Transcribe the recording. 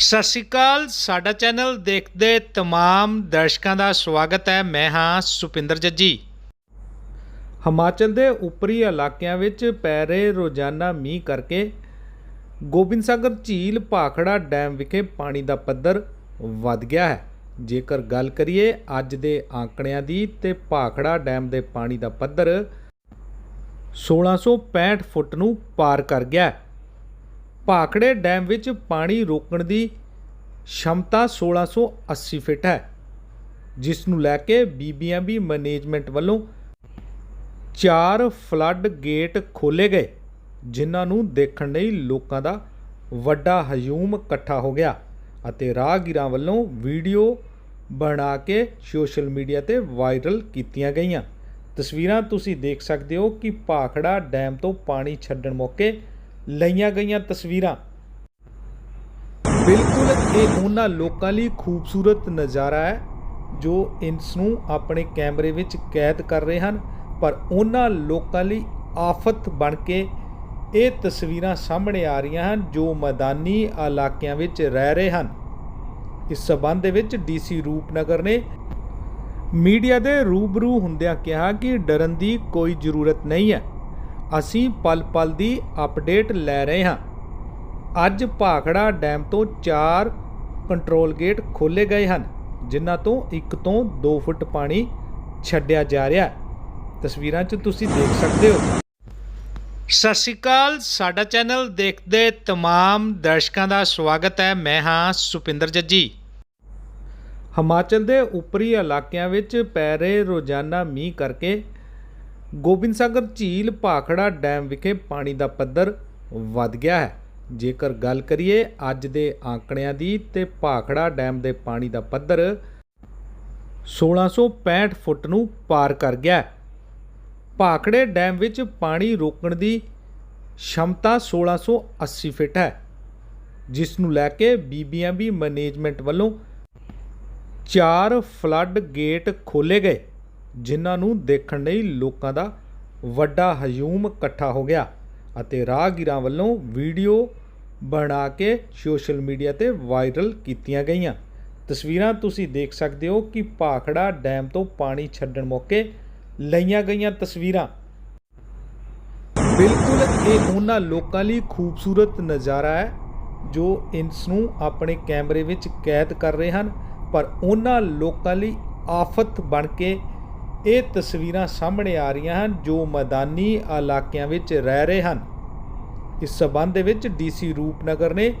ਸਤਿ ਸ਼੍ਰੀ ਅਕਾਲ, ਸਾਡਾ ਚੈਨਲ ਦੇਖਦੇ ਤਮਾਮ ਦਰਸ਼ਕਾਂ ਦਾ ਸਵਾਗਤ ਹੈ। ਮੈਂ ਹਾਂ ਸੁਪਿੰਦਰ ਜੱਜੀ। ਹਿਮਾਚਲ ਦੇ ਉੱਪਰੀ ਇਲਾਕਿਆਂ ਵਿੱਚ ਪੈ ਰਹੇ ਰੋਜ਼ਾਨਾ ਮੀਂਹ ਕਰਕੇ ਗੋਬਿੰਦ ਸਾਗਰ ਝੀਲ ਭਾਖੜਾ ਡੈਮ ਵਿਖੇ ਪਾਣੀ ਦਾ ਪੱਧਰ ਵੱਧ ਗਿਆ ਹੈ। ਜੇਕਰ ਗੱਲ ਕਰੀਏ ਅੱਜ ਦੇ ਆંકੜਿਆਂ ਦੀ, ਤੇ ਭਾਖੜਾ ਡੈਮ ਦੇ ਪਾਣੀ ਦਾ ਪੱਧਰ 1665 ਫੁੱਟ ਨੂੰ ਪਾਰ ਕਰ ਗਿਆ ਹੈ। ਭਾਖੜੇ ਡੈਮ ਵਿੱਚ ਪਾਣੀ ਰੋਕਣ ਦੀ ਸ਼ਮਤਾ 1680 ਫਿਟ ਹੈ, ਜਿਸ ਨੂੰ ਲੈ ਕੇ ਬੀਬੀਐਮਬੀ ਮੈਨੇਜਮੈਂਟ ਵੱਲੋਂ ਚਾਰ ਫਲੱਡ ਗੇਟ ਖੋਲੇ ਗਏ, ਜਿਨ੍ਹਾਂ ਨੂੰ ਦੇਖਣ ਲਈ ਲੋਕਾਂ ਦਾ ਵੱਡਾ ਹਜੂਮ ਇਕੱਠਾ ਹੋ ਗਿਆ ਅਤੇ ਰਾਹਗੀਰਾਂ ਵੱਲੋਂ ਵੀਡੀਓ ਬਣਾ ਕੇ ਸੋਸ਼ਲ ਮੀਡੀਆ ਤੇ ਵਾਇਰਲ ਕੀਤੀਆਂ ਗਈਆਂ। ਤਸਵੀਰਾਂ ਤੁਸੀਂ ਦੇਖ ਸਕਦੇ ਹੋ ਕਿ ਭਾਖੜਾ ਡੈਮ ਤੋਂ ਪਾਣੀ ਛੱਡਣ ਮੌਕੇ ਲਈਆਂ ਗਈਆਂ ਤਸਵੀਰਾਂ। ਬਿਲਕੁਲ ਇਹ ਉਹਨਾਂ ਲੋਕਾਂ ਲਈ ਖੂਬਸੂਰਤ ਨਜ਼ਾਰਾ ਹੈ, ਜੋ ਇਸ ਨੂੰ ਆਪਣੇ ਕੈਮਰੇ ਵਿੱਚ ਕੈਦ ਕਰ ਰਹੇ ਹਨ, ਪਰ ਉਹਨਾਂ ਲੋਕਾਂ ਲਈ ਆਫਤ ਬਣ ਕੇ ਇਹ ਤਸਵੀਰਾਂ ਸਾਹਮਣੇ ਆ ਰਹੀਆਂ ਹਨ, ਜੋ ਮੈਦਾਨੀ ਇਲਾਕਿਆਂ ਵਿੱਚ ਰਹਿ ਰਹੇ ਹਨ। ਇਸ ਸਬੰਧ ਦੇ ਵਿੱਚ ਡੀਸੀ ਰੂਪਨਗਰ ਨੇ ਮੀਡੀਆ ਦੇ ਰੂਬਰੂ ਹੁੰਦਿਆਂ ਕਿਹਾ ਕਿ ਡਰਨ ਦੀ ਕੋਈ ਜ਼ਰੂਰਤ ਨਹੀਂ ਹੈ। ਅਸੀਂ ਪਲ-ਪਲ ਦੀ ਅਪਡੇਟ ਲੈ ਰਹੇ ਹਾਂ। ਅੱਜ ਭਾਖੜਾ ਡੈਮ ਤੋਂ 4 ਕੰਟਰੋਲ ਗੇਟ ਖੋਲੇ ਗਏ ਹਨ, ਜਿਨ੍ਹਾਂ ਤੋਂ ਇੱਕ ਤੋਂ 2 ਫੁੱਟ ਪਾਣੀ ਛੱਡਿਆ ਜਾ ਰਿਹਾ ਹੈ। ਤਸਵੀਰਾਂ 'ਚ ਤੁਸੀਂ ਦੇਖ ਸਕਦੇ ਹੋ। ਸਤਿ ਸ਼੍ਰੀ ਅਕਾਲ, ਸਾਡਾ ਚੈਨਲ ਦੇਖਦੇ ਤਮਾਮ ਦਰਸ਼ਕਾਂ ਦਾ ਸਵਾਗਤ ਹੈ। ਮੈਂ ਹਾਂ ਸੁਪਿੰਦਰ ਜੱਜੀ। ਹਿਮਾਚਲ ਦੇ ਉੱਪਰੀ ਇਲਾਕਿਆਂ ਵਿੱਚ ਪੈ ਰਹੇ ਰੋਜ਼ਾਨਾ ਮੀਂਹ ਕਰਕੇ ਗੋਬਿੰਦ ਸਾਗਰ ਝੀਲ ਭਾਖੜਾ ਡੈਮ ਵਿਖੇ ਪਾਣੀ ਦਾ ਪੱਧਰ ਵੱਧ ਗਿਆ ਹੈ। ਜੇਕਰ ਗੱਲ ਕਰੀਏ ਅੱਜ ਦੇ ਆંકੜਿਆਂ ਦੀ, ਤੇ ਭਾਖੜਾ ਡੈਮ ਦੇ ਪਾਣੀ ਦਾ ਪੱਧਰ 1665 ਫੁੱਟ ਨੂੰ ਪਾਰ ਕਰ ਗਿਆ ਭਾਖੜੇ ਡੈਮ ਵਿੱਚ ਪਾਣੀ ਰੋਕਣ ਦੀ ਸ਼ਮਤਾ 1680 ਫਿਟ ਹੈ, ਜਿਸ ਨੂੰ ਲੈ ਕੇ ਬੀਬੀਐਮਬੀ ਮੈਨੇਜਮੈਂਟ ਵੱਲੋਂ ਚਾਰ ਫਲੱਡ ਗੇਟ ਖੋਲੇ ਗਏ। ਜਿਨ੍ਹਾਂ ਨੂੰ ਦੇਖਣ ਲਈ ਲੋਕਾਂ ਦਾ ਵੱਡਾ ਹਜੂਮ ਇਕੱਠਾ ਹੋ ਗਿਆ ਅਤੇ ਰਾਹਗੀਰਾਂ ਵੱਲੋਂ ਵੀਡੀਓ ਬਣਾ ਕੇ ਸੋਸ਼ਲ ਮੀਡੀਆ ਤੇ ਵਾਇਰਲ ਕੀਤੀਆਂ ਗਈਆਂ। ਤਸਵੀਰਾਂ ਤੁਸੀਂ ਦੇਖ ਸਕਦੇ ਹੋ ਕਿ ਭਾਖੜਾ ਡੈਮ ਤੋਂ ਪਾਣੀ ਛੱਡਣ ਮੌਕੇ ਲਈਆਂ ਗਈਆਂ ਤਸਵੀਰਾਂ। ਬਿਲਕੁਲ ਇਹ ਉਹਨਾਂ ਲੋਕਾਂ ਲਈ ਖੂਬਸੂਰਤ ਨਜ਼ਾਰਾ ਹੈ ਜੋ ਇਸ ਨੂੰ ਆਪਣੇ ਕੈਮਰੇ ਵਿੱਚ ਕੈਦ ਕਰ ਰਹੇ ਹਨ, ਪਰ ਉਹਨਾਂ ਲੋਕਾਂ ਲਈ ਆਫਤ ਬਣ ਕੇ ਇਹ ਤਸਵੀਰਾਂ ਸਾਹਮਣੇ ਆ ਰਹੀਆਂ ਹਨ ਜੋ ਮੈਦਾਨੀ ਇਲਾਕਿਆਂ ਵਿੱਚ ਰਹਿ ਰਹੇ ਹਨ। ਇਸ ਸਬੰਧ ਦੇ ਵਿੱਚ ਡੀਸੀ ਰੂਪਨਗਰ ਨੇ